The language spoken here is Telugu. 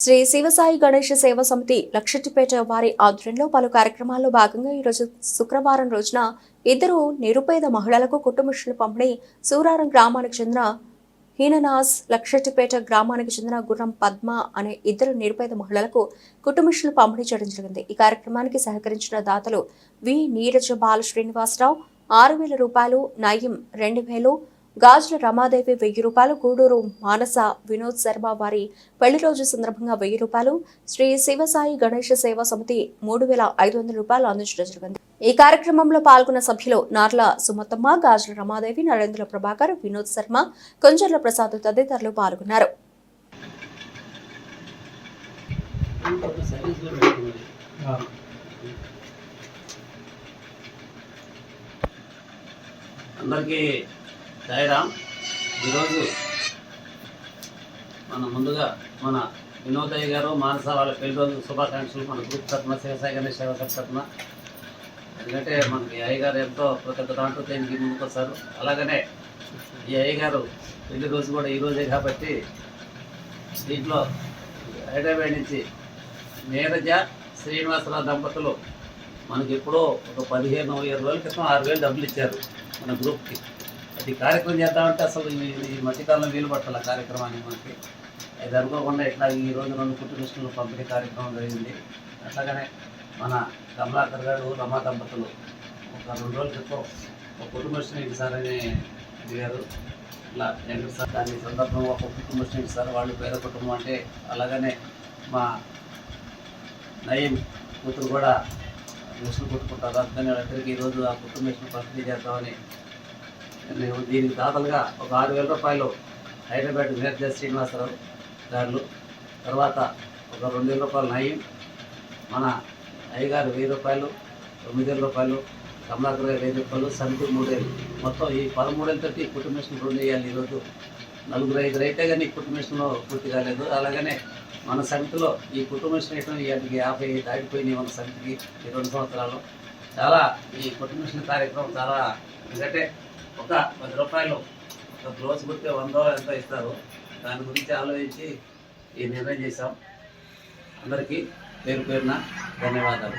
శ్రీ శివసాయి గణేష సేవా సమితి లక్షటిపేట వారి ఆధ్వర్యంలో పలు కార్యక్రమాల్లో భాగంగా ఈరోజు శుక్రవారం రోజున ఇద్దరు నిరుపేద మహిళలకు కుటుంబశ్రీలు పంపిణీ సూరారం గ్రామానికి చెందిన హీననాస్ లక్షటిపేట గ్రామానికి చెందిన గుర్రం పద్మ అనే ఇద్దరు నిరుపేద మహిళలకు కుటుంబశ్రీలు పంపిణీ చేయడం జరిగింది. ఈ కార్యక్రమానికి సహకరించిన దాతలు వి. నీరజ బాల శ్రీనివాసరావు ఆరు వేల రూపాయలు నయం రెండు వేలు గాజుల రమాదేవి వెయ్యి రూపాయలు గూడూరు మానస వినోద్ శర్మ వారి పెళ్ళి రోజు సందర్భంగా వెయ్యి రూపాయలు శ్రీ శివసాయి గణేష సేవా సమితి మూడు వేల ఐదు వందల రూపాయలు అందించడం జరిగింది. ఈ కార్యక్రమంలో పాల్గొన్న సభ్యులు నార్ల సుమతమ్మ గాజుల రమాదేవి నరేంద్ర ప్రభాకర్ వినోద్ శర్మ కొంజర్ల ప్రసాద్ తదితరులు పాల్గొన్నారు. అందరికీ సాయిరామ్ ఈరోజు మన ముందుగా మన వినోదయ్య గారు మానస వాళ్ళ పెళ్ళి రోజు శుభాకాంక్షలు మన గ్రూప్ తరఫున శివసాయి గణేష్ సేవ తరఫున. ఎందుకంటే మనకి అయ్యగారు ఎంతో ప్రతి ఒక్క దాంట్లో దీనికి ముందుకొస్తారు అలాగనే ఈ అయ్యగారు పెళ్ళి రోజు కూడా ఈ రోజే కాబట్టి దీంట్లో హైదరాబాద్ నుంచి నీరజ శ్రీనివాసరావు దంపతులు మనకి ఎప్పుడో ఒక పదిహేను ఇరవై రోజుల క్రితం ఆరు వేలు డబ్బులు ఇచ్చారు మన గ్రూప్కి ఈ కార్యక్రమం చేద్దామంటే అసలు ఈ మధ్యకాలంలో వీలు పట్టాల కార్యక్రమాన్ని మనకి? ఇది అనుకోకుండా ఇట్లా ఈ రోజు రెండు కుటుంబస్తులు పంపిణీ కార్యక్రమం జరిగింది. అట్లాగనే మన కమలాకర్ గారు రమా దంపతులు ఒక రెండు రోజుల క్రితం ఒక కుటుంబస్తుని ఇస్తారని అడిగారు ఇట్లా వెంకట సార్? దాని సందర్భంగా ఒక కుటుంబస్తుని ఇస్తారు వాళ్ళు పేద కుటుంబం అంటే అలాగనే మా నయీం కూతురు కూడా మిషన్ కొట్టుకుంటారు అందుకని వాళ్ళిద్దరికి ఈరోజు ఆ కుటుంబ మిషన్ పంపిణీ చేద్దామని నేను దీనికి దాతలుగా ఒక ఆరు వేల రూపాయలు హైదరాబాద్ నీరజ శ్రీనివాసరావు గారు తర్వాత ఒక రెండు వేల రూపాయలు నయీం మన అయ్యగారు వెయ్యి రూపాయలు తొమ్మిది వేల రూపాయలు కమలాకర్ గారు వెయ్యి రూపాయలు సమితి మూడేళ్ళు. మొత్తం ఈ పదమూడేళ్ళతోటి ఈ కుటుంబ మిషన్ రెండు వేయాలి ఈరోజు. నలుగురు ఐదు అయితే కానీ ఈ కుటుంబ పూర్తి కాలేదు. అలాగనే మన సమితిలో ఈ కుటుంబ మిషన్ వేయడం యాభై దాటిపోయినాయి మన సమితికి ఈ రెండు సంవత్సరాలు. చాలా ఈ కుటుంబ మిషన్ కార్యక్రమం చాలా ఎందుకంటే ఒక పది రూపాయలు ఒక రోజు కుడితే వందో ఎంతో ఇస్తారు. దాని గురించి ఆలోచించి ఈ నిర్ణయం చేశాం. అందరికీ పేరు పేరున ధన్యవాదాలు.